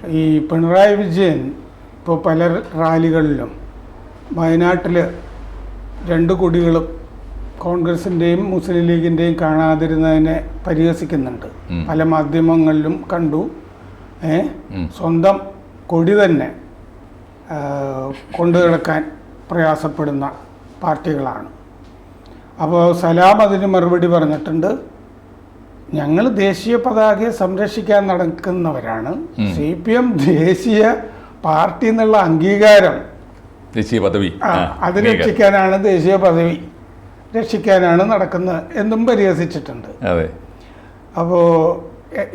ഈ പിണറായി വിജയൻ ഇപ്പോൾ പല റാലികളിലും വയനാട്ടിൽ രണ്ട് കൊടികളും കോൺഗ്രസിന്റെയും മുസ്ലിം ലീഗിന്റെയും കാണാതിരുന്നതിനെ പരിഹസിക്കുന്നുണ്ട്. പല മാധ്യമങ്ങളിലും കണ്ടു. ഏ? സ്വന്തം കൊടി തന്നെ കൊണ്ടു കിടക്കാൻ പ്രയാസപ്പെടുന്ന പാർട്ടികളാണ്. അപ്പോൾ സലാം അതിന് മറുപടി പറഞ്ഞിട്ടുണ്ട്. ഞങ്ങൾ ദേശീയ പതാകയെ സംരക്ഷിക്കാൻ നടക്കുന്നവരാണ്. സി പി എം ദേശീയ പാർട്ടി എന്നുള്ള അംഗീകാരം. ദേശീയ പദവി. അത് രക്ഷിക്കാനാണ് ദേശീയ പദവി രക്ഷിക്കാനാണ് നടക്കുന്നത് എന്നും പരിഹസിച്ചിട്ടുണ്ട്. അതെ. അപ്പോൾ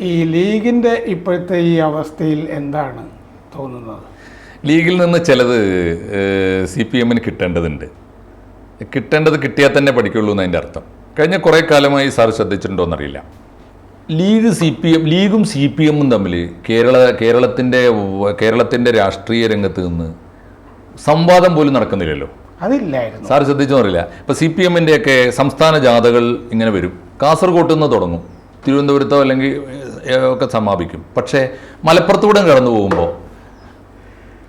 ഈ ലീഗിന്റെ ഇപ്പോഴത്തെ ഈ അവസ്ഥയിൽ എന്താണ് തോന്നുന്നത്? ലീഗിൽ നിന്ന് ചിലത് സി പി എമ്മിന് കിട്ടേണ്ടതുണ്ട്. കിട്ടേണ്ടത് കിട്ടിയാൽ തന്നെ പഠിക്കുള്ളൂ എന്നതിന്റെ അർത്ഥം. കഴിഞ്ഞ കുറേ കാലമായി സാർ ശ്രദ്ധിച്ചിട്ടുണ്ടോ എന്നറിയില്ല ലീഗ് സി പി എം ലീഗും സി പി എമ്മും തമ്മിൽ കേരള കേരളത്തിന്റെ കേരളത്തിന്റെ രാഷ്ട്രീയ രംഗത്ത് നിന്ന് സംവാദം പോലും നടക്കുന്നില്ലല്ലോ. അതില്ലായിരുന്നു. സാർ ശ്രദ്ധിച്ചു അറിയില്ല ഇപ്പൊ സി പി എമ്മിന്റെയൊക്കെ സംസ്ഥാന ജാഥകൾ ഇങ്ങനെ വരും. കാസർഗോട്ട് നിന്ന് തുടങ്ങും. തിരുവനന്തപുരത്തോ അല്ലെങ്കിൽ ഒക്കെ സമാപിക്കും. പക്ഷേ മലപ്പുറത്തൂടെ കടന്നു പോകുമ്പോൾ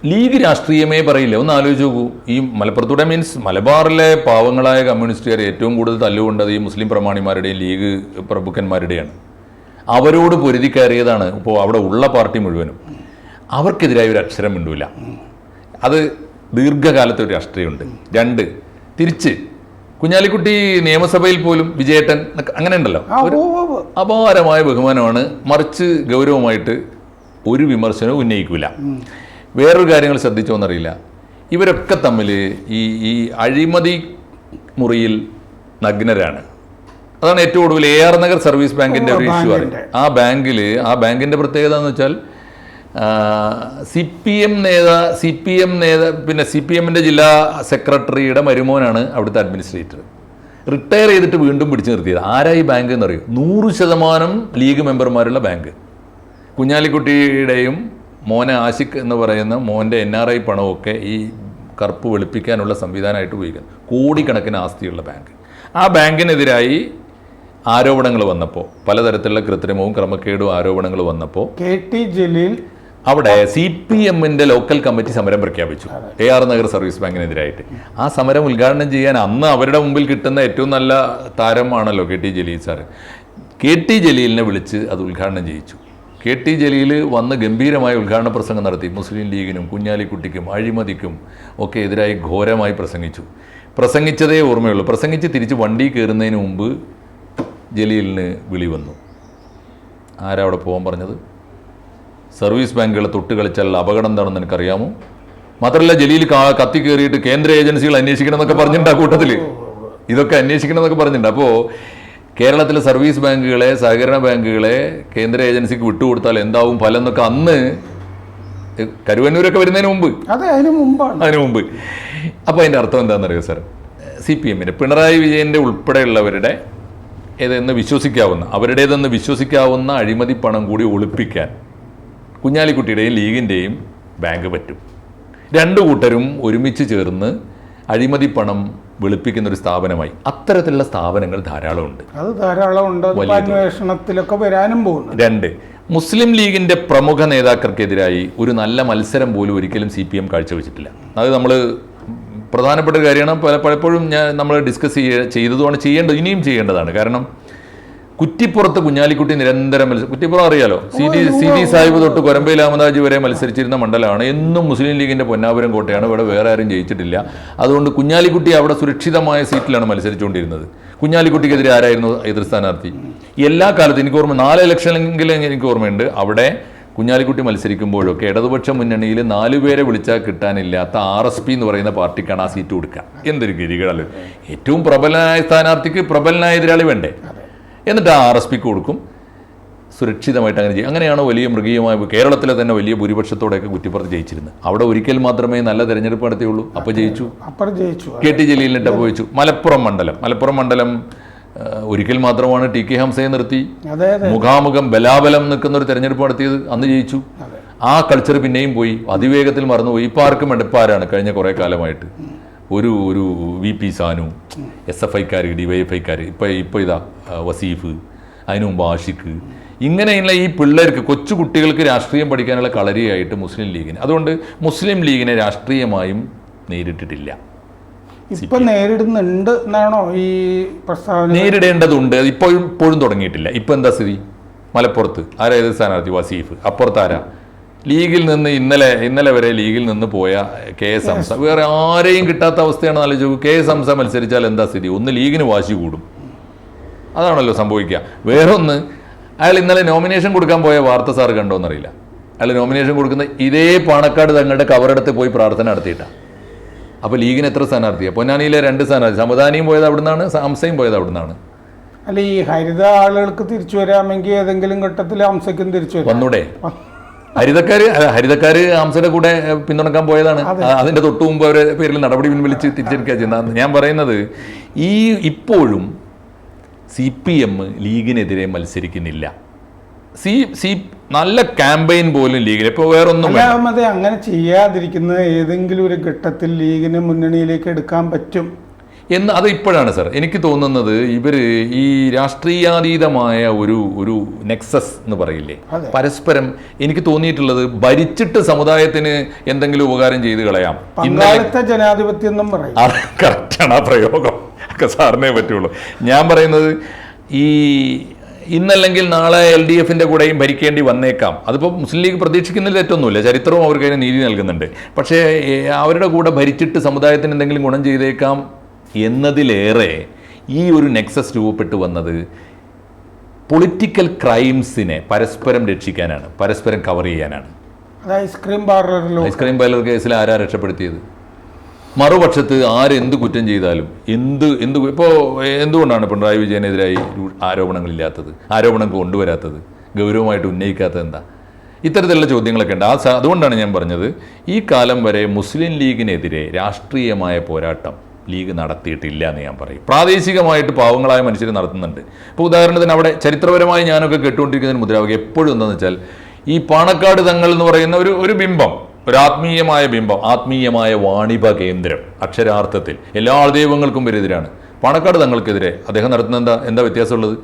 ലീഗ് രാഷ്ട്രീയമേ പറയില്ല. ഒന്ന് ആലോചിച്ച് നോക്കൂ. ഈ മലപ്പുറത്തൂടെ മീൻസ് മലബാറിലെ പാവങ്ങളായ കമ്മ്യൂണിസ്റ്റുകാർ ഏറ്റവും കൂടുതൽ തല്ലുകൊണ്ടത് ഈ മുസ്ലിം പ്രമാണിമാരുടെയും ലീഗ് പ്രഭുക്കന്മാരുടെയാണ്. അവരോട് പൊരുതി കയറിയതാണ് ഇപ്പോൾ അവിടെ ഉള്ള പാർട്ടി മുഴുവനും. അവർക്കെതിരായ ഒരു അക്ഷരം മിണ്ടൂല. അത് ദീർഘകാലത്തെ ഒരു രാഷ്ട്രീയമുണ്ട്. രണ്ട് തിരിച്ച് കുഞ്ഞാലിക്കുട്ടി നിയമസഭയിൽ പോലും വിജയേട്ടൻ അങ്ങനെ ഉണ്ടല്ലോ. അപാരമായ ബഹുമാനമാണ്. മറിച്ച് ഗൗരവമായിട്ട് ഒരു വിമർശനവും ഉന്നയിക്കില്ല വേറൊരു കാര്യങ്ങൾ ശ്രദ്ധിച്ചോന്നറിയില്ല. ഇവരൊക്കെ തമ്മിൽ ഈ ഈ അഴിമതി മുറിയിൽ നഗ്നരാണ്. അതാണ് ഏറ്റവും ഒടുവിൽ എ ആർ നഗർ സർവീസ് ബാങ്കിന്റെ ഒരു ഇഷ്യൂ ആണ്. ആ ബാങ്കിൽ ആ ബാങ്കിന്റെ പ്രത്യേകത എന്ന് വെച്ചാൽ സി പി എം നേതാ സി പി എം നേതാ പിന്നെ സി പി എമ്മിന്റെ ജില്ലാ സെക്രട്ടറിയുടെ മരുമോനാണ് അവിടുത്തെ അഡ്മിനിസ്ട്രേറ്റർ. റിട്ടയർ ചെയ്തിട്ട് വീണ്ടും പിടിച്ചു നിർത്തിയത്. ആരാ ഈ ബാങ്ക് എന്നറിയോ? നൂറ് ശതമാനം ലീഗ് മെമ്പർമാരുള്ള ബാങ്ക്. കുഞ്ഞാലിക്കുട്ടിയുടെയും മോനെ ആശിഖ് എന്ന് പറയുന്ന മോന്റെ എൻ ആർ ഐ പണമൊക്കെ ഈ കറുപ്പ് വെളുപ്പിക്കാനുള്ള സംവിധാനമായിട്ട് ഉപയോഗിക്കുന്നു. കോടിക്കണക്കിന് ആസ്തിയുള്ള ബാങ്ക്. ആ ബാങ്കിനെതിരായി ആരോപണങ്ങൾ വന്നപ്പോൾ പലതരത്തിലുള്ള കൃത്രിമവും ക്രമക്കേടും ആരോപണങ്ങൾ വന്നപ്പോൾ കെ ടി ജലീൽ അവിടെ സി പി എമ്മിന്റെ ലോക്കൽ കമ്മിറ്റി സമരം പ്രഖ്യാപിച്ചു. എ ആർ നഗർ സർവീസ് ബാങ്കിനെതിരായിട്ട്. ആ സമരം ഉദ്ഘാടനം ചെയ്യാൻ അന്ന് അവരുടെ മുമ്പിൽ കിട്ടുന്ന ഏറ്റവും നല്ല താരമാണല്ലോ K T Jaleel sir. K T ജലീലിനെ വിളിച്ച് അത് ഉദ്ഘാടനം ചെയ്യിച്ചു. കെ ടി ജലീൽ വന്ന് ഗംഭീരമായ ഉദ്ഘാടന പ്രസംഗം നടത്തി. മുസ്ലിം ലീഗിനും കുഞ്ഞാലിക്കുട്ടിക്കും അഴിമതിക്കും ഒക്കെ എതിരായി ഘോരമായി പ്രസംഗിച്ചു. പ്രസംഗിച്ചതേ ഓർമ്മയുള്ളൂ. പ്രസംഗിച്ച് തിരിച്ച് വണ്ടി കയറുന്നതിന് മുമ്പ് ജലീലിന് വിളി വന്നു. ആരാ അവിടെ പോകാൻ പറഞ്ഞത്? സർവീസ് ബാങ്കുകളെ തൊട്ട് കളിച്ചാൽ അപകടം എന്താണെന്ന് എനിക്കറിയാമോ? മാത്രമല്ല ജലീൽ കത്തി കയറിയിട്ട് കേന്ദ്ര ഏജൻസികൾ അന്വേഷിക്കണം എന്നൊക്കെ പറഞ്ഞിട്ടുണ്ട് ആ കൂട്ടത്തിൽ? ഇതൊക്കെ അന്വേഷിക്കണം എന്നൊക്കെ പറഞ്ഞിട്ടുണ്ട്. അപ്പോൾ കേരളത്തിലെ സർവീസ് ബാങ്കുകളെ സഹകരണ ബാങ്കുകളെ കേന്ദ്ര ഏജൻസിക്ക് വിട്ടുകൊടുത്താൽ എന്താവും ഫലം എന്നൊക്കെ അന്ന് കരുവന്നൂരൊക്കെ വരുന്നതിന് മുമ്പ്. അതെ അതിന് മുമ്പാണ്. അതിനു മുമ്പ്. അപ്പോൾ അതിന്റെ അർത്ഥം എന്താണെന്നറിയോ സാർ സി പി എമ്മിന്റെ പിണറായി വിജയന്റെ ഉൾപ്പെടെയുള്ളവരുടെ ഏതെന്ന് വിശ്വസിക്കാവുന്ന അവരുടേതെന്ന് വിശ്വസിക്കാവുന്ന അഴിമതി പണം കൂടി ഒളിപ്പിക്കാൻ കുഞ്ഞാലിക്കുട്ടിയുടെയും ലീഗിന്റെയും ബാങ്ക് പറ്റും. രണ്ടു കൂട്ടരും ഒരുമിച്ച് ചേർന്ന് അഴിമതി പണം വെളുപ്പിക്കുന്ന ഒരു സ്ഥാപനമായി. അത്തരത്തിലുള്ള സ്ഥാപനങ്ങൾ ധാരാളമുണ്ട്. അത് ധാരാളം ഉണ്ട് അത് അന്വേഷണത്തിലൊക്കെ വരാനും പോകുന്നു രണ്ട് മുസ്ലിം ലീഗിന്റെ പ്രമുഖ നേതാക്കൾക്കെതിരായി ഒരു നല്ല മത്സരം പോലും ഒരിക്കലും സി പി എം കാഴ്ചവെച്ചിട്ടില്ല. അത് നമ്മൾ പ്രധാനപ്പെട്ട ഒരു കാര്യമാണ്. പല പലപ്പോഴും ഞാൻ നമ്മൾ ഡിസ്കസ് ചെയ്യ ചെയ്തതുമാണ് ചെയ്യേണ്ടത് ഇനിയും ചെയ്യേണ്ടതാണ്. കാരണം കുറ്റിപ്പുറത്ത് കുഞ്ഞാലിക്കുട്ടി നിരന്തരം മത്സരം കുറ്റിപ്പുറം അറിയാലോ? C D C D Sahib തൊട്ട് കൊരമ്പയിൽ അഹമ്മദാജി വരെ മത്സരിച്ചിരുന്ന മണ്ഡലമാണ്. എന്നും മുസ്ലിം ലീഗിന്റെ പൊന്നാപുരം കോട്ടയാണ്. ഇവിടെ വേറെ ആരും ജയിച്ചിട്ടില്ല. അതുകൊണ്ട് കുഞ്ഞാലിക്കുട്ടി അവിടെ സുരക്ഷിതമായ സീറ്റിലാണ് മത്സരിച്ചുകൊണ്ടിരുന്നത്. കുഞ്ഞാലിക്കുട്ടിക്കെതിരെ ആരായിരുന്നു എതിർ സ്ഥാനാർത്ഥി? എല്ലാ കാലത്തും എനിക്ക് ഓർമ്മ നാല് ഇലക്ഷനെങ്കിലും എനിക്ക് ഓർമ്മയുണ്ട്. അവിടെ കുഞ്ഞാലിക്കുട്ടി മത്സരിക്കുമ്പോഴൊക്കെ ഇടതുപക്ഷ മുന്നണിയിൽ നാലുപേരെ വിളിച്ചാൽ കിട്ടാനില്ലാത്ത ആർ എസ് പി എന്ന് പറയുന്ന പാർട്ടിക്കാണ് ആ സീറ്റ് കൊടുക്കുക. എന്തൊരു ഗതികളല്ലേ ഏറ്റവും പ്രബലനായ സ്ഥാനാർത്ഥിക്ക് പ്രബലനായ എതിരാളി വേണ്ടേ? എന്നിട്ട് ആ ആർ എസ് പിക്ക് കൊടുക്കും. സുരക്ഷിതമായിട്ട് അങ്ങനെ ചെയ്യും. അങ്ങനെയാണ് വലിയ മൃഗീയമായ കേരളത്തിലെ തന്നെ വലിയ ഭൂരിപക്ഷത്തോടെയൊക്കെ കുറ്റിപ്പുറത്ത് ജയിച്ചിരുന്നത്. അവിടെ ഒരിക്കൽ മാത്രമേ നല്ല തെരഞ്ഞെടുപ്പ് നടത്തിയുള്ളൂ. അപ്പോൾ ജയിച്ചു. അപ്പുറം ജയിച്ചു. കെ ടി ജലീലിനിട്ട് അപ്പോൾ ജയിച്ചു മലപ്പുറം മണ്ഡലം. മലപ്പുറം മണ്ഡലം ഒരിക്കൽ മാത്രമാണ് ടി കെ ഹംസയെ നിർത്തി. മുഖാമുഖം ബലാബലം നിൽക്കുന്ന ഒരു തെരഞ്ഞെടുപ്പ് നടത്തിയത് അന്ന് ജയിച്ചു. ആ കൾച്ചർ പിന്നെയും പോയി. അതിവേഗത്തിൽ മറന്നുപോയി. ഇപ്പം ആർക്കും എടുപ്പാരാണ് കഴിഞ്ഞ കുറേ കാലമായിട്ട്. ഒരു ഒരു V P Sanu S F ഐക്കാർ D Y F ഐക്കാർ ഇപ്പം ഇപ്പോൾ ഇതാ വസീഫ് അതിനു മുമ്പ് ആഷിഖ്. ഇങ്ങനെയുള്ള ഈ പിള്ളേർക്ക് കൊച്ചു കുട്ടികൾക്ക് രാഷ്ട്രീയം പഠിക്കാനുള്ള കളരിയായിട്ട് മുസ്ലിം ലീഗിന്. അതുകൊണ്ട് മുസ്ലിം ലീഗിനെ രാഷ്ട്രീയമായും നേരിട്ടിട്ടില്ല. ഇപ്പൊ നേരിടുന്നുണ്ട് എന്നാണോ ഈ പ്രസ്താവന? നേരിടേണ്ടതുണ്ട്. ഇപ്പോൾ ഇപ്പോഴും ഇപ്പോഴും തുടങ്ങിയിട്ടില്ല. ഇപ്പൊ എന്താ സ്ഥിതി? മലപ്പുറത്ത്. ആരാ ഏത് സ്ഥാനാർത്ഥി? വസീഫ്. അപ്പുറത്ത് ആരാ? ലീഗിൽ നിന്ന് ഇന്നലെ ഇന്നലെ വരെ ലീഗിൽ നിന്ന് പോയ കെ എസ് ഹംസ വേറെ ആരെയും കിട്ടാത്ത അവസ്ഥയാണ് ആലോചിച്ചു കെ എസ് ഹംസ മത്സരിച്ചാൽ എന്താ സ്ഥിതി? ഒന്ന് ലീഗിന് വാശി കൂടും. അതാണല്ലോ സംഭവിക്കുക. വേറൊന്ന് അയാൾ ഇന്നലെ നോമിനേഷൻ കൊടുക്കാൻ പോയ വാർത്ത സാർ കണ്ടോന്നറിയില്ല. അയാൾ നോമിനേഷൻ കൊടുക്കുന്ന ഇതേ പാണക്കാട് തങ്ങളുടെ കവറെടുത്ത് പോയി പ്രാർത്ഥന നടത്തിയിട്ടാണ് അപ്പോൾ ലീഗിന് എത്ര സ്ഥാനാർത്ഥിയാണ് പൊന്നാനിയിലെ രണ്ട് സ്ഥാനാർത്ഥി. സമദാനിയും പോയത് അവിടുന്നാണ്? ഹംസയും പോയത് അവിടുന്നാണ്? അല്ല ഈ ഹരിത ആളുകൾക്ക് തിരിച്ചു വരാമെങ്കിൽ ഏതെങ്കിലും ഘട്ടത്തിൽ ഹംസയ്ക്കും തിരിച്ചു വരാം. വന്നൂടെ? ഹരിതക്കാര് ഹരിതക്കാര് ഹംസയുടെ കൂടെ പിന്തുണക്കാൻ പോയതാണ്. അതിന്റെ തൊട്ടു മുമ്പ് അവരെ പേരിൽ നടപടി പിൻവലിച്ച് തിരിച്ചെടുക്കുക ചെയ്യുന്നത് ഞാൻ പറയുന്നത് ഈ ഇപ്പോഴും സി പി എം ലീഗിനെതിരെ മത്സരിക്കുന്നില്ല. സി സി നല്ല ക്യാമ്പയിൻ പോലും ലീഗിൽ ഇപ്പോൾ വേറൊന്നും അതെ. അങ്ങനെ ചെയ്യാതിരിക്കുന്നത് ഏതെങ്കിലും ഒരു ഘട്ടത്തിൽ ലീഗിനെ മുന്നണിയിലേക്ക് എടുക്കാൻ പറ്റും? എന്ന് അത് ഇപ്പോഴാണ് സർ എനിക്ക് തോന്നുന്നത് ഇവർ ഈ രാഷ്ട്രീയാതീതമായ ഒരു ഒരു നെക്സസ് എന്ന് പറയില്ലേ? പരസ്പരം എനിക്ക് തോന്നിയിട്ടുള്ളത് ഭരിച്ചിട്ട് സമുദായത്തിന് എന്തെങ്കിലും ഉപകാരം ചെയ്ത് കളയാം. ഇന്നത്തെ ജനാധിപത്യം കറക്റ്റാണ് ആ പ്രയോഗം. ഒക്കെ സാറിനെ പറ്റുള്ളൂ ഞാൻ പറയുന്നത് ഈ ഇന്നല്ലെങ്കിൽ നാളെ എൽ ഡി എഫിന്റെ കൂടെയും ഭരിക്കേണ്ടി വന്നേക്കാം. അതിപ്പോൾ മുസ്ലിം ലീഗ് പ്രതീക്ഷിക്കുന്നതിൽ തെറ്റൊന്നുമില്ല. ചരിത്രവും അവർക്ക് അതിന് നീതി നൽകുന്നുണ്ട്. പക്ഷേ അവരുടെ കൂടെ ഭരിച്ചിട്ട് സമുദായത്തിന് എന്തെങ്കിലും ഗുണം ചെയ്തേക്കാം എന്നതിലേറെ ഈ ഒരു നെക്സസ് രൂപപ്പെട്ടു വന്നത് പൊളിറ്റിക്കൽ ക്രൈംസിനെ പരസ്പരം രക്ഷിക്കാനാണ് പരസ്പരം കവർ ചെയ്യാനാണ്. ഐസ്ക്രീം ഐസ്ക്രീം പാർലർ കേസിൽ ആരാ രക്ഷപ്പെടുത്തിയത്? മറുപക്ഷത്ത് ആരെന്ത് കുറ്റം ചെയ്താലും എന്ത് എന്ത് ഇപ്പോൾ എന്തുകൊണ്ടാണ് പിണറായി വിജയനെതിരായി ആരോപണങ്ങളില്ലാത്തത്? ആരോപണം കൊണ്ടുവരാത്തത്? ഗൗരവമായിട്ട് ഉന്നയിക്കാത്തത് എന്താ? ഇത്തരത്തിലുള്ള ചോദ്യങ്ങളൊക്കെ ഉണ്ട്. ആ അതുകൊണ്ടാണ് ഞാൻ പറഞ്ഞത് ഈ കാലം വരെ മുസ്ലിം ലീഗിനെതിരെ രാഷ്ട്രീയമായ പോരാട്ടം ലീഗ് നടത്തിയിട്ടില്ല എന്ന് ഞാൻ പറയും. പ്രാദേശികമായിട്ട് പാവങ്ങളായ മനുഷ്യർ നടത്തുന്നുണ്ട്. ഇപ്പോൾ ഉദാഹരണത്തിന് അവിടെ ചരിത്രപരമായി ഞാനൊക്കെ കേട്ടുകൊണ്ടിരിക്കുന്ന ഒരു മുദ്രാവാക്യം എപ്പോഴും എന്താണെന്ന് വെച്ചാൽ ഈ പാണക്കാട് തങ്ങൾ എന്ന് പറയുന്ന ഒരു ഒരു ബിംബം. ഒരു ആത്മീയമായ ബിംബം ആത്മീയമായ വാണിഭ കേന്ദ്രം അക്ഷരാർത്ഥത്തിൽ. എല്ലാ ദൈവങ്ങൾക്കും ഇവരെതിരാണ് പണക്കാട് തങ്ങൾക്കെതിരെ അദ്ദേഹം നടത്തുന്ന എന്താ എന്താ വ്യത്യാസമുള്ളത്?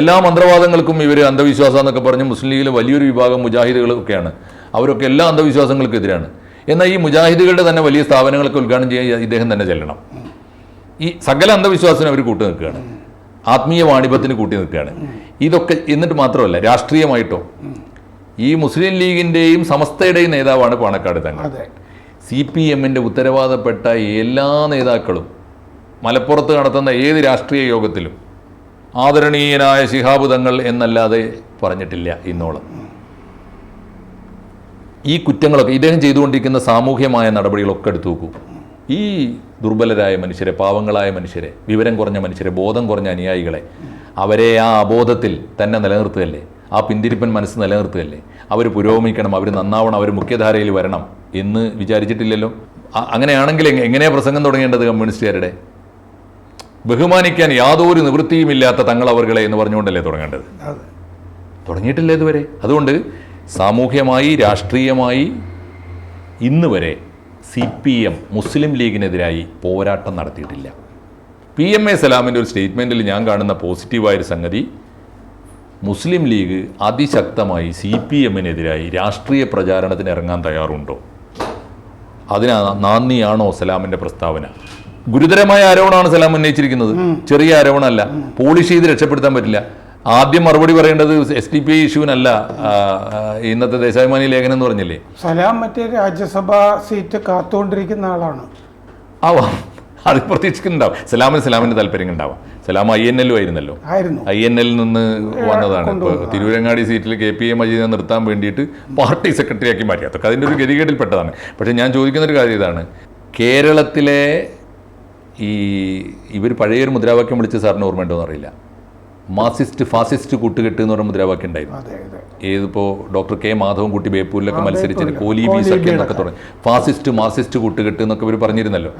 എല്ലാ മന്ത്രവാദങ്ങൾക്കും ഇവർ അന്ധവിശ്വാസം എന്നൊക്കെ പറഞ്ഞ് മുസ്ലിം ലീഗിലെ വലിയൊരു വിഭാഗം മുജാഹിദുകളൊക്കെയാണ് അവരൊക്കെ എല്ലാ അന്ധവിശ്വാസങ്ങൾക്കെതിരാണ് എന്നാൽ ഈ മുജാഹിദുകളുടെ തന്നെ വലിയ സ്ഥാപനങ്ങളൊക്കെ ഉദ്ഘാടനം ചെയ്യാൻ ഇദ്ദേഹം തന്നെ ചെല്ലണം. ഈ സകല അന്ധവിശ്വാസത്തിന് അവർ കൂട്ടി നിൽക്കുകയാണ്. ആത്മീയ വാണിഭത്തിന് കൂട്ടി നിൽക്കുകയാണ്. ഇതൊക്കെ എന്നിട്ട് മാത്രമല്ല രാഷ്ട്രീയമായിട്ടോ? ഈ മുസ്ലിം ലീഗിന്റെയും സമസ്തയുടെയും നേതാവാണ് പാണക്കാട് തങ്ങൾ. സി പി എമ്മിന്റെ ഉത്തരവാദപ്പെട്ട എല്ലാ നേതാക്കളും മലപ്പുറത്ത് നടത്തുന്ന ഏത് രാഷ്ട്രീയ യോഗത്തിലും ആദരണീയനായ ശിഹാബ് തങ്ങൾ എന്നല്ലാതെ പറഞ്ഞിട്ടില്ല ഇന്നോളം. ഈ കുറ്റങ്ങളൊക്കെ ഇദ്ദേഹം ചെയ്തുകൊണ്ടിരിക്കുന്ന സാമൂഹ്യമായ നടപടികളൊക്കെ എടുത്തു നോക്കൂ. ഈ ദുർബലരായ മനുഷ്യരെ പാവങ്ങളായ മനുഷ്യരെ വിവരം കുറഞ്ഞ മനുഷ്യരെ ബോധം കുറഞ്ഞ അനുയായികളെ അവരെ ആ അബോധത്തിൽ തന്നെ നിലനിർത്തുകയല്ലേ? ആ പിന്തിരിപ്പൻ മനസ്സ് നിലനിർത്തുകയല്ലേ? അവർ പുരോഗമിക്കണം അവർ നന്നാവണം അവർ മുഖ്യധാരയിൽ വരണം എന്ന് വിചാരിച്ചിട്ടില്ലല്ലോ? അങ്ങനെയാണെങ്കിൽ എങ്ങനെയാണ് പ്രസംഗം തുടങ്ങേണ്ടത് കമ്മ്യൂണിസ്റ്റുകാരുടെ? ബഹുമാനിക്കാൻ യാതൊരു നിവൃത്തിയുമില്ലാത്ത തങ്ങൾ അവർകളെ എന്ന് പറഞ്ഞുകൊണ്ടല്ലേ തുടങ്ങേണ്ടത്? തുടങ്ങിയിട്ടില്ല ഇതുവരെ. അതുകൊണ്ട് സാമൂഹ്യമായി രാഷ്ട്രീയമായി ഇന്ന് വരെ സി പി എം മുസ്ലിം ലീഗിനെതിരായി പോരാട്ടം നടത്തിയിട്ടില്ല. പി എം എ സലാമിന്റെ ഒരു സ്റ്റേറ്റ്മെന്റിൽ ഞാൻ കാണുന്ന പോസിറ്റീവായൊരു സംഗതി മുസ്ലിം ലീഗ് അതിശക്തമായി സി പി എമ്മിനെതിരായി രാഷ്ട്രീയ പ്രചാരണത്തിന് ഇറങ്ങാൻ തയ്യാറുണ്ടോ? അതിനാ നാന്ദിയാണോ സലാമിന്റെ പ്രസ്താവന? ഗുരുതരമായ ആരോപണമാണ് സലാം ഉന്നയിച്ചിരിക്കുന്നത്. ചെറിയ ആരോപണമല്ല. പോളിഷ് ചെയ്ത് രക്ഷപ്പെടുത്താൻ പറ്റില്ല. ആദ്യം മറുപടി പറയേണ്ടത് എസ് ഡി പി ഐ ഇഷ്യൂവിനല്ല ഇന്നത്തെ ദേശാഭിമാനി ലേഖനം എന്ന് പറഞ്ഞില്ലേ? സലാം മറ്റേ രാജ്യസഭാ സീറ്റ് കാത്തുകൊണ്ടിരിക്കുന്ന ആളാണ്. ആവാം അത് പ്രതീക്ഷിക്കുന്നുണ്ടാവും. സലാമിന് സലാമിന്റെ താല്പര്യം ഉണ്ടാവാം സലാം ഐ എൻ എല്ലും ആയിരുന്നല്ലോ. ആയിരുന്നു. ഐ എൻ എല്ലിൽ നിന്ന് വന്നതാണ്. ഇപ്പോൾ തിരുവരങ്ങാടി സീറ്റിൽ കെ പി എ മജീദിനെ നിർത്താൻ വേണ്ടിയിട്ട് പാർട്ടി സെക്രട്ടറി ആക്കി മാറ്റി. അതൊക്കെ അതിന്റെ ഒരു ഗതികേടിൽപ്പെട്ടതാണ്. പക്ഷേ ഞാൻ ചോദിക്കുന്ന ഒരു കാര്യം ഇതാണ്. കേരളത്തിലെ ഈ ഇവർ പഴയൊരു മുദ്രാവാക്യം വിളിച്ച് സാറിന് ഓർമ്മയുണ്ടോ എന്നറിയില്ല മാർസിസ്റ്റ് ഫാസിസ്റ്റ് കൂട്ടുകെട്ട് എന്ന് പറഞ്ഞ മുദ്രാവാക്യം ഉണ്ടായിരുന്നു. ഏതിപ്പോൾ ഡോക്ടർ കെ മാധവൻ കുട്ടി ബേപ്പൂരിലൊക്കെ മത്സരിച്ചിട്ട്. കോലി ബി സഖ്യം. എന്നൊക്കെ തുടങ്ങി. ഫാസിസ്റ്റ് മാർസിസ്റ്റ് കൂട്ടുകെട്ട് എന്നൊക്കെ ഇവർ പറഞ്ഞിരുന്നല്ലോ.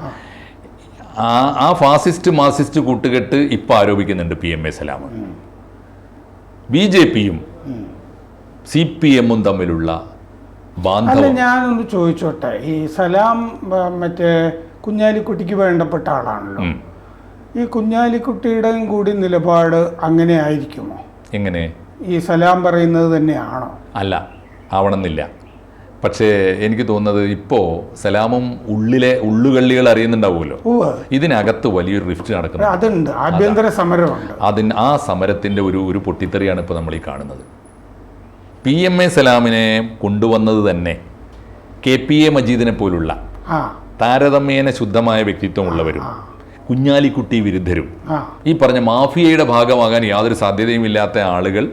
ആ ആ ഫാസിസ്റ്റ് മാർസിസ്റ്റ് കൂട്ടുകെട്ട് ഇപ്പം ആരോപിക്കുന്നുണ്ട് P M A Salam B J പിയും സി പി എമ്മും തമ്മിലുള്ള അല്ല ഞാനൊന്ന് ചോദിച്ചോട്ടെ. ഈ സലാം മറ്റേ കുഞ്ഞാലിക്കുട്ടിക്ക് വേണ്ടപ്പെട്ട ആളാണല്ലോ. ഈ കുഞ്ഞാലിക്കുട്ടിയുടെയും കൂടി നിലപാട് അങ്ങനെ ആയിരിക്കുമോ? എങ്ങനെ? ഈ സലാം പറയുന്നത് തന്നെയാണോ? അല്ല ആവണമെന്നില്ല. പക്ഷേ എനിക്ക് തോന്നുന്നത് ഇപ്പോ സലാമും ഉള്ളിലെ ഉള്ളുകള്ളികൾ അറിയുന്നുണ്ടാവുമല്ലോ. ഇതിനകത്ത് വലിയൊരു റിഫ്റ്റ് നടക്കുന്നു. അതുണ്ട്. ആഭ്യന്തര സമരമുണ്ട്. അതിന് ആ സമരത്തിന്റെ ഒരു ഒരു പൊട്ടിത്തെറിയാണ് ഇപ്പോൾ നമ്മൾ ഈ കാണുന്നത്. പി എം എ സലാമിനെ കൊണ്ടുവന്നത് തന്നെ കെ പി എ മജീദിനെ പോലുള്ള താരതമ്യേന ശുദ്ധമായ വ്യക്തിത്വമുള്ളവരും കുഞ്ഞാലിക്കുട്ടി വിരുദ്ധരും. ഈ പറഞ്ഞ മാഫിയയുടെ ഭാഗമാകാൻ യാതൊരു സാധ്യതയും ഇല്ലാത്ത ആളുകൾ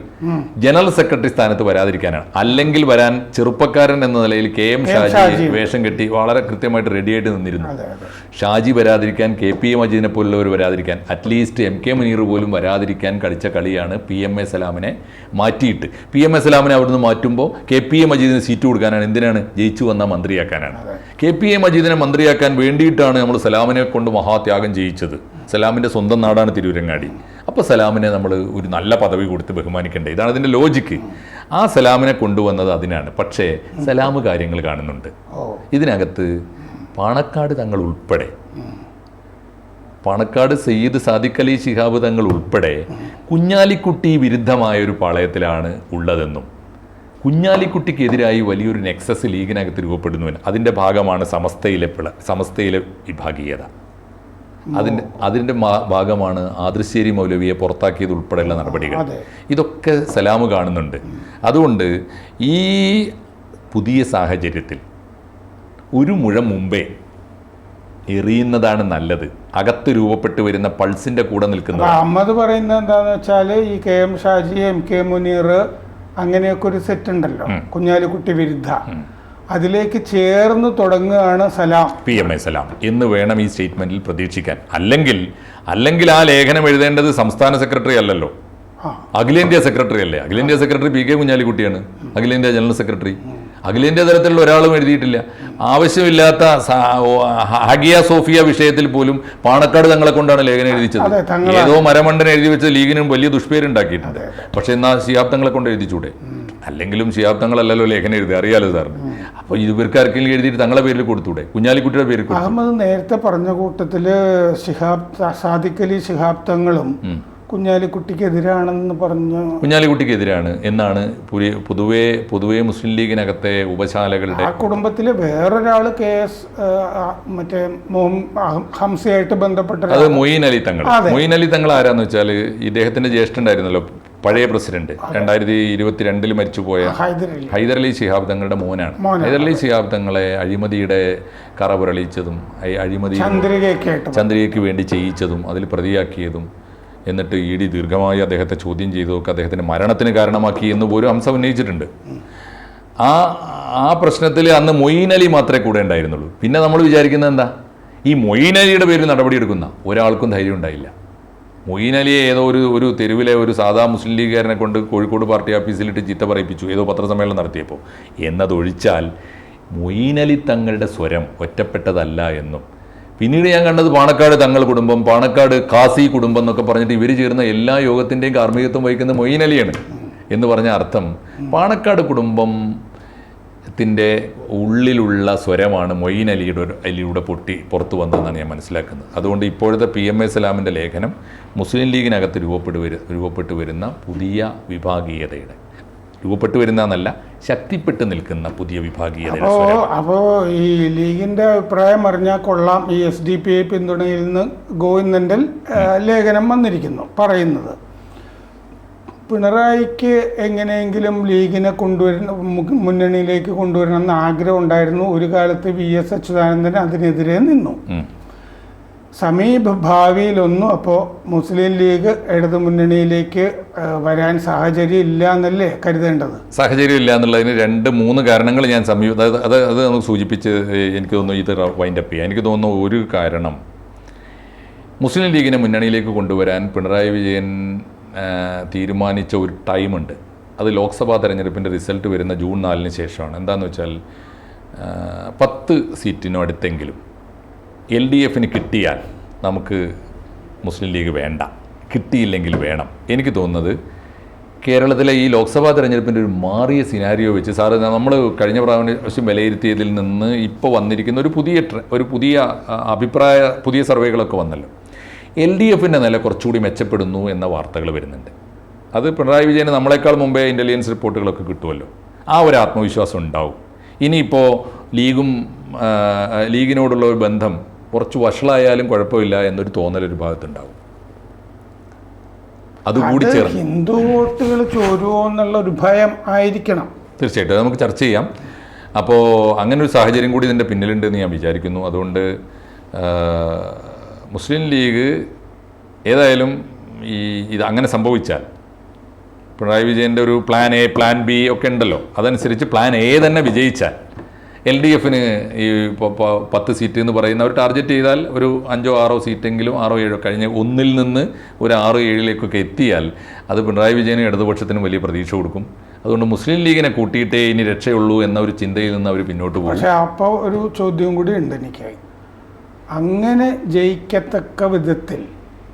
ജനറൽ സെക്രട്ടറി സ്ഥാനത്ത് വരാതിരിക്കാനാണ്. അല്ലെങ്കിൽ വരാൻ ചെറുപ്പക്കാരൻ എന്ന നിലയിൽ കെ എം ഷാജി. വേഷം കെട്ടി വളരെ കൃത്യമായിട്ട് റെഡിയായിട്ട് നിന്നിരുന്നു. ഷാജി വരാതിരിക്കാൻ കെ പി എ മജീദിനെ പോലുള്ളവർ വരാതിരിക്കാൻ അറ്റ്ലീസ്റ്റ് എം കെ മുനീർ പോലും വരാതിരിക്കാൻ കളിച്ച കളിയാണ് പി എം എ സലാമിനെ മാറ്റിയിട്ട്. പി എം എ സലാമിനെ അവിടുന്ന് മാറ്റുമ്പോൾ കെ പി എ മജീദിന് സീറ്റ് കൊടുക്കാനാണ് എന്തിനാണ്? ജയിച്ചു വന്ന മന്ത്രിയാക്കാനാണ്. കെ പി എ മജീദിനെ മന്ത്രിയാക്കാൻ വേണ്ടിയിട്ടാണ് നമ്മൾ സലാമിനെ കൊണ്ട് മഹാത്യാഗം ചെയ്യിച്ചത് സലാമിന്റെ സ്വന്തം നാടാണ് തിരൂരങ്ങാടി. അപ്പോൾ സലാമിനെ നമ്മൾ ഒരു നല്ല പദവി കൊടുത്ത് ബഹുമാനിക്കേണ്ടത് ഇതാണ് അതിന്റെ ലോജിക്ക് ആ സലാമിനെ കൊണ്ടുവന്നത് അതിനാണ്. പക്ഷേ സലാം കാര്യങ്ങൾ കാണുന്നുണ്ട്. ഇതിനകത്ത് പാണക്കാട് തങ്ങൾ ഉൾപ്പെടെ പാണക്കാട് സയ്യിദ് സാദിഖ് അലി ശിഹാബ് തങ്ങൾ ഉൾപ്പെടെ കുഞ്ഞാലിക്കുട്ടി വിരുദ്ധമായ ഒരു പാളയത്തിലാണ് ഉള്ളതെന്നും കുഞ്ഞാലിക്കുട്ടിക്കെതിരായി വലിയൊരു നെക്സസ് ലീഗിനകത്ത് രൂപപ്പെടുന്നുവെന്ന് അതിന്റെ ഭാഗമാണ് സമസ്തയിലെ പിള സമസ്തയിലെ വിഭാഗീയത. അതിന്റെ അതിന്റെ ഭാഗമാണ് ആദൃശ്ശേരി മൗലവിയെ പുറത്താക്കിയത് ഉൾപ്പെടെയുള്ള നടപടികൾ. ഇതൊക്കെ സലാമ് കാണുന്നുണ്ട്. അതുകൊണ്ട് ഈ പുതിയ സാഹചര്യത്തിൽ ഒരു മുഴം മുമ്പേ എറിയുന്നതാണ് നല്ലത്. അകത്ത് രൂപപ്പെട്ട് വരുന്ന പൾസിന്റെ കൂടെ നിൽക്കുന്നത് അഹമ്മദ് പറയുന്നത് എന്താണെന്ന് വെച്ചാൽ ഈ K M Shaji M K Muneer അങ്ങനെയൊക്കെ ഒരു സെറ്റ് ഉണ്ടല്ലോ. കുഞ്ഞാലിക്കുട്ടി വിരുദ്ധ. അതിലേക്ക് ചേർന്ന് തുടങ്ങുകയാണ് Salam. P M A Salam. എന്ന് വേണം ഈ സ്റ്റേറ്റ്മെന്റിൽ പ്രതീക്ഷിക്കാൻ. അല്ലെങ്കിൽ അല്ലെങ്കിൽ ആ ലേഖനം എഴുതേണ്ടത് സംസ്ഥാന സെക്രട്ടറി അല്ലല്ലോ. അഖിലേന്ത്യാ സെക്രട്ടറി അല്ലേ? അഖിലേന്ത്യാ സെക്രട്ടറി പി കെ കുഞ്ഞാലിക്കുട്ടിയാണ്. അഖിലേന്ത്യാ ജനറൽ സെക്രട്ടറി അഖിലേന്ത്യാ തലത്തിലുള്ള ഒരാളും എഴുതിയിട്ടില്ല. ആവശ്യമില്ലാത്ത ഹഗിയ സോഫിയ വിഷയത്തിൽ പോലും പാണക്കാട് തങ്ങളെ കൊണ്ടാണ് ലേഖനം എഴുതിച്ചത്. ഏതോ മരമണ്ടൻ എഴുതി വെച്ച ലീഗിനും വലിയ ദുഷ്പേരുണ്ടാക്കിയിട്ടുണ്ട്. പക്ഷെ എന്നാ ശിയാബ്ദങ്ങളെ കൊണ്ട് എഴുതിച്ചൂടെ? അല്ലെങ്കിലും തങ്ങളല്ലല്ലോ ലേഖനം എഴുതി അറിയാലോ സാറിന് അപ്പോൾ ഇവർക്ക് ആർക്കെങ്കിലും എഴുതിയിട്ട് തങ്ങളെ പേരിൽ കൊടുത്തൂടെ? കുഞ്ഞാലിക്കുട്ടിയുടെ പേര് കൊടുത്തു. അഹമ്മദ് നേരത്തെ പറഞ്ഞ കൂട്ടത്തിൽ ശിഹാബ് സാദിഖലി ശിഹാബ്ദങ്ങളും ശിഹാബ് തങ്ങളും കുഞ്ഞാലിക്കുട്ടിക്കെതിരാണെന്ന് പറഞ്ഞു കുഞ്ഞാലിക്കുട്ടിക്കെതിരാണ് എന്നാണ് പൊതുവെ പൊതുവെ പൊതുവേ മുസ്ലിം ലീഗിനകത്തെ ഉപശാലകളുടെ ആ കുടുംബത്തിൽ വേറൊരാൾ കേസ് മറ്റേ ഹംസയായിട്ട് ബന്ധപ്പെട്ട അത്. മൊയ്ൻ അലി തങ്ങൾ. മൊയ്ൻ അലി തങ്ങൾ ആരാന്ന് വെച്ചാൽ ഇദ്ദേഹത്തിന്റെ ജ്യേഷ്ഠണ്ടായിരുന്നല്ലോ പഴയ പ്രസിഡന്റ്. രണ്ടായിരത്തി ഇരുപത്തിരണ്ടിൽ മരിച്ചുപോയ ഹൈദരലി. ഹൈദർ അലി ശിഹാബ് തങ്ങളുടെ മോനാണ്. ഹൈദരലി ഹൈദർ അലി ശിഹാബ് തങ്ങളെ അഴിമതിയുടെ കറ പുരളിച്ചതും അഴിമതി ചന്ദ്രികയ്ക്ക് വേണ്ടി ചെയ്യിച്ചതും അതിൽ പ്രതിയാക്കിയതും എന്നിട്ട് ഇ ഡി ദീർഘമായി അദ്ദേഹത്തെ ചോദ്യം ചെയ്തതൊക്കെ അദ്ദേഹത്തിന്റെ മരണത്തിന് കാരണമാക്കി എന്ന് പോലും ഹംസ ഉന്നയിച്ചിട്ടുണ്ട്. ആ ആ പ്രശ്നത്തിൽ അന്ന് മൊയ്ൻ അലി മാത്രമേ കൂടെ ഉണ്ടായിരുന്നുള്ളൂ. പിന്നെ നമ്മൾ വിചാരിക്കുന്നത് എന്താ? ഈ മൊയ്ൻ അലിയുടെ പേരിൽ നടപടിയെടുക്കുന്ന ഒരാൾക്കും ധൈര്യം ഉണ്ടായില്ല. മൊയ്ൻ അലിയെ ഏതോ ഒരു ഒരു തെരുവിലെ ഒരു സാധാ മുസ്ലിം ലീഗുകാരനെ കൊണ്ട് കോഴിക്കോട് പാർട്ടി ഓഫീസിലിട്ട് ചീത്ത പറയിപ്പിച്ചു ഏതോ പത്രസമ്മേളനം നടത്തിയപ്പോൾ എന്നതൊഴിച്ചാൽ മൊയ്ൻ അലി തങ്ങളുടെ സ്വരം ഒറ്റപ്പെട്ടതല്ല എന്നും പിന്നീട് ഞാൻ കണ്ടത് പാണക്കാട് തങ്ങൾ കുടുംബം പാണക്കാട് കാസി കുടുംബം എന്നൊക്കെ പറഞ്ഞിട്ട് ഇവർ ചേർന്ന എല്ലാ യോഗത്തിന്റെയും കാർമ്മികത്വം വഹിക്കുന്ന മൊയ്ൻ അലിയാണ് എന്ന് പറഞ്ഞ അർത്ഥം. പാണക്കാട് കുടുംബം ത്തിന്റെ ഉള്ളിലുള്ള സ്വരമാണ് മൊയ്ൻ അലിയുടെ അലിയുടെ പൊട്ടി പുറത്തു വന്നതെന്നാണ് ഞാൻ മനസ്സിലാക്കുന്നത്. അതുകൊണ്ട് ഇപ്പോഴത്തെ പി എം എ സലാമിന്റെ ലേഖനം മുസ്ലിം ലീഗിനകത്ത് രൂപപ്പെട്ടു വരു രൂപപ്പെട്ടു വരുന്ന പുതിയ വിഭാഗീയതയുടെ രൂപപ്പെട്ടു വരുന്ന എന്നല്ല ശക്തിപ്പെട്ട് നിൽക്കുന്ന പുതിയ വിഭാഗീയ അപ്പോൾ അപ്പോൾ അപ്പോ ഈ ലീഗിന്റെ അഭിപ്രായം അറിഞ്ഞാൽ കൊള്ളാം. ഈ എസ് ഡി പി ഐ പിന്തുണയിൽ നിന്ന് ഗോവിന്ദന്റെ ലേഖനം വന്നിരിക്കുന്നു പറയുന്നത്. പിണറായിക്ക് എങ്ങനെയെങ്കിലും ലീഗിനെ കൊണ്ടുവരുന്ന മുന്നണിയിലേക്ക് കൊണ്ടുവരണം എന്ന് ആഗ്രഹം ഉണ്ടായിരുന്നു ഒരു കാലത്ത് വി എസ് അച്യുതാനന്ദൻ അതിനെതിരെ നിന്നു. സമീപ ഭാവിയിലൊന്നും അപ്പോൾ മുസ്ലിം ലീഗ് ഇടതു മുന്നണിയിലേക്ക് വരാൻ സാഹചര്യം ഇല്ല എന്നല്ലേ കരുതേണ്ടത്? സാഹചര്യം ഇല്ല എന്നുള്ളതിന് രണ്ട് മൂന്ന് കാരണങ്ങൾ ഞാൻ സമീപ അത് അത് നമുക്ക് സൂചിപ്പിച്ച് എനിക്ക് തോന്നുന്നു ഇത് വൈൻഡപ്പ് ചെയ്യാം. എനിക്ക് തോന്നുന്നു ഒരു കാരണം മുസ്ലിം ലീഗിനെ മുന്നണിയിലേക്ക് കൊണ്ടുവരാൻ പിണറായി വിജയൻ തീരുമാനിച്ച ഒരു ടൈമുണ്ട്. അത് ലോക്സഭാ തെരഞ്ഞെടുപ്പിന്റെ റിസൾട്ട് വരുന്ന ജൂൺ നാലിന് ശേഷമാണ്. എന്താണെന്ന് വെച്ചാൽ പത്ത് സീറ്റിനും അടുത്തെങ്കിലും എൽ ഡി എഫിന് കിട്ടിയാൽ നമുക്ക് മുസ്ലിം ലീഗ് വേണ്ട. കിട്ടിയില്ലെങ്കിൽ വേണം. എനിക്ക് തോന്നുന്നത് കേരളത്തിലെ ഈ ലോക്സഭാ തെരഞ്ഞെടുപ്പിന്റെ ഒരു മാറിയ സിനാരിയോ വെച്ച് സാറ് നമ്മൾ കഴിഞ്ഞ പ്രാവശ്യം വിലയിരുത്തിയതിൽ നിന്ന് ഇപ്പോൾ വന്നിരിക്കുന്ന ഒരു പുതിയ ഒരു പുതിയ അഭിപ്രായ പുതിയ സർവേകളൊക്കെ വന്നല്ലോ. എൽ ഡി എഫിന്റെ നില കുറച്ചുകൂടി മെച്ചപ്പെടുന്നു എന്ന വാർത്തകൾ വരുന്നുണ്ട്. അത് പിണറായി വിജയന് നമ്മളെക്കാൾ മുമ്പേ ഇന്റലിജൻസ് റിപ്പോർട്ടുകളൊക്കെ കിട്ടുമല്ലോ ആ ഒരു ആത്മവിശ്വാസം ഉണ്ടാവും. ഇനിയിപ്പോൾ ലീഗും ലീഗിനോടുള്ള ഒരു ബന്ധം കുറച്ച് വഷളായാലും കുഴപ്പമില്ല എന്നൊരു തോന്നൽ ഒരു ഭാഗത്തുണ്ടാവും. അതുകൂടി കൂടി ചേർന്ന്. ഹിന്ദു വോട്ടുകൾ ചോരുമോ എന്നുള്ള ഒരു ഭയം ആയിരിക്കണം. തീർച്ചയായിട്ടും. അത് നമുക്ക് ചർച്ച ചെയ്യാം. അപ്പോൾ അങ്ങനെ ഒരു സാഹചര്യം കൂടി ഇതിന്റെ പിന്നിലുണ്ട് എന്ന് ഞാൻ വിചാരിക്കുന്നു. അതുകൊണ്ട് മുസ്ലിം ലീഗ് ഏതായാലും ഈ ഇത് അങ്ങനെ സംഭവിച്ചാൽ പിണറായി വിജയന്റെ ഒരു പ്ലാൻ എ പ്ലാൻ ബി ഒക്കെ ഉണ്ടല്ലോ. അതനുസരിച്ച് പ്ലാൻ എ തന്നെ വിജയിച്ചാൽ എൽ ഡി എഫിന് ഈ പത്ത് സീറ്റ് എന്ന് പറയുന്ന അവർ ടാർഗറ്റ് ചെയ്താൽ ഒരു അഞ്ചോ ആറോ സീറ്റെങ്കിലും ആറോ ഏഴോ കഴിഞ്ഞ് ഒന്നിൽ നിന്ന് ഒരു ആറോ ഏഴിലേക്കൊക്കെ എത്തിയാൽ അത് പിണറായി വിജയനും ഇടതുപക്ഷത്തിനും വലിയ പ്രതീക്ഷ കൊടുക്കും. അതുകൊണ്ട് മുസ്ലിം ലീഗിനെ കൂട്ടിയിട്ടേ ഇനി രക്ഷയുള്ളൂ എന്ന ഒരു ചിന്തയിൽ നിന്ന് അവർ പിന്നോട്ട് പോകും. പക്ഷേ അപ്പോൾ ഒരു ചോദ്യം കൂടി ഉണ്ട് എനിക്ക് അങ്ങനെ ജയിക്കത്തക്ക വിധത്തിൽ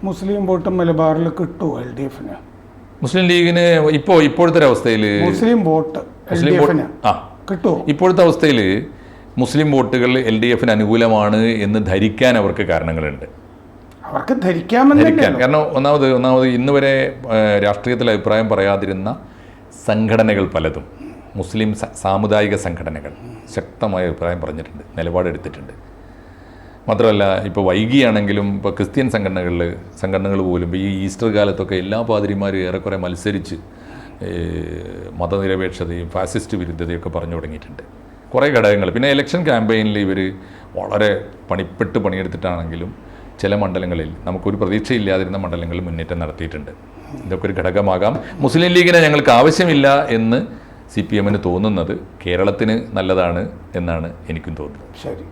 മുസ്ലിം വോട്ട് മലബാറിൽ കിട്ടുമോ എൽ ഡി എഫിന്? മുസ്ലിം ലീഗിന് ഇപ്പോൾ ഇപ്പോഴത്തെ ഒരവസ്ഥയിൽ അവസ്ഥയിൽ മുസ്ലിം വോട്ട് എൽ ഡി എഫിന്. ആ. കിട്ടുമോ ഇപ്പോഴത്തെ അവസ്ഥയിൽ മുസ്ലിം വോട്ടുകൾ എൽ ഡി എഫിന് അനുകൂലമാണ് എന്ന് ധരിക്കാൻ അവർക്ക് കാരണങ്ങളുണ്ട്. അവർക്ക് ധരിക്കാമെന്ന് ധരിക്കാൻ. കാരണം ഒന്നാമത് ഒന്നാമത് ഇന്ന് വരെ രാഷ്ട്രീയത്തിൽ അഭിപ്രായം പറയാതിരുന്ന സംഘടനകൾ പലതും. മുസ്ലിം സാമുദായിക സംഘടനകൾ ശക്തമായ അഭിപ്രായം പറഞ്ഞിട്ടുണ്ട് നിലപാടെടുത്തിട്ടുണ്ട്. മാത്രമല്ല ഇപ്പോൾ വൈകിയാണെങ്കിലും ഇപ്പോൾ ക്രിസ്ത്യൻ സംഘടനകളിൽ സംഘടനകൾ പോലും ഈ ഈസ്റ്റർ കാലത്തൊക്കെ എല്ലാ പാതിരിമാരും ഏറെക്കുറെ മത്സരിച്ച് മതനിരപേക്ഷതയും ഫാസിസ്റ്റ് വിരുദ്ധതയൊക്കെ പറഞ്ഞു തുടങ്ങിയിട്ടുണ്ട്. കുറേ ഘടകങ്ങൾ. പിന്നെ ഇലക്ഷൻ ക്യാമ്പയിനിൽ ഇവർ വളരെ പണിപ്പെട്ട് പണിയെടുത്തിട്ടാണെങ്കിലും ചില മണ്ഡലങ്ങളിൽ നമുക്കൊരു പ്രതീക്ഷയില്ലാതിരുന്ന മണ്ഡലങ്ങളിൽ മുന്നേറ്റം നടത്തിയിട്ടുണ്ട്. ഇതൊക്കെ ഒരു ഘടകമാകാം. മുസ്ലിം ലീഗിനെ ഞങ്ങൾക്ക് ആവശ്യമില്ല എന്ന് സി പി എമ്മിന് തോന്നുന്നത് കേരളത്തിന് നല്ലതാണ് എന്നാണ് എനിക്കും തോന്നുന്നത്. ശരി.